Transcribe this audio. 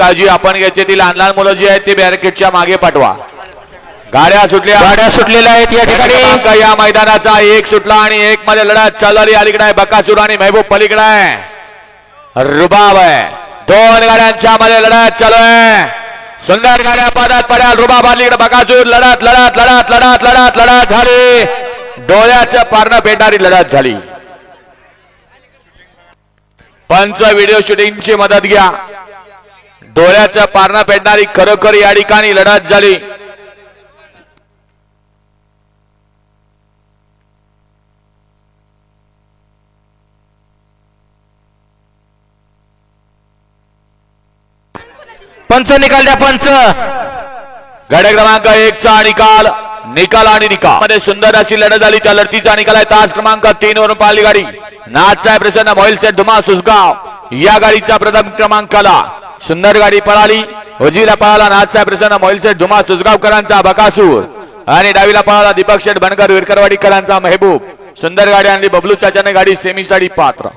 काळजी आपण घ्यायची. ती लहान लहान मुलं जी आहेत ते बॅरिकेडच्या मागे पाठवा. गाड्या सुटल्या. गाड्या सुटलेल्या आहेत या ठिकाणी. या मैदानाचा. एक सुटला आणि एक मध्ये लढत चालली अलीकडे आहे. बकासूर आणि महबूब पलीकडे आहे. रुबाब आहे. दोन गाड्यांच्या मध्ये लढत चालू आहे. सुंदर गाड्या पादात पड्या रुबाब अलीकडे बकासूर. लढत लढत लढत लढत लढत लढत झाली. डोळ्याचं पारणं पेटणारी लढत झाली. पंच व्हिडिओ शूटिंगची मदत घ्या. डोळ्याचा पारणा पेटणारी खरोखर या ठिकाणी लढत झाली. पंच निकाल द्या पंच. गडे क्रमांक एक चा निकाल निकाल आणि निकाल. मध्ये सुंदर अशी लढत झाली. त्या लढतीचा निकाल आहे तास क्रमांक तीन वरून पाहिली गाडी. नाथ साहेब प्रसन्न मोहिल सेट धुमा सुसगाव. या गाडीचा प्रथम क्रमांकाला सुंदर गाडी पळाली. उजीला पळाला नाथसाहेब प्रसन्न मोहिलशेठ धुमा सुजगावकरांचा बकासूर. आणि डावीला पळाला दीपक शेठ बनकर विरकरवाडीकरांचा मेहबूब. सुंदर गाडी आणली बबलू चाचाने गाडी सेमीसाठी पात्र.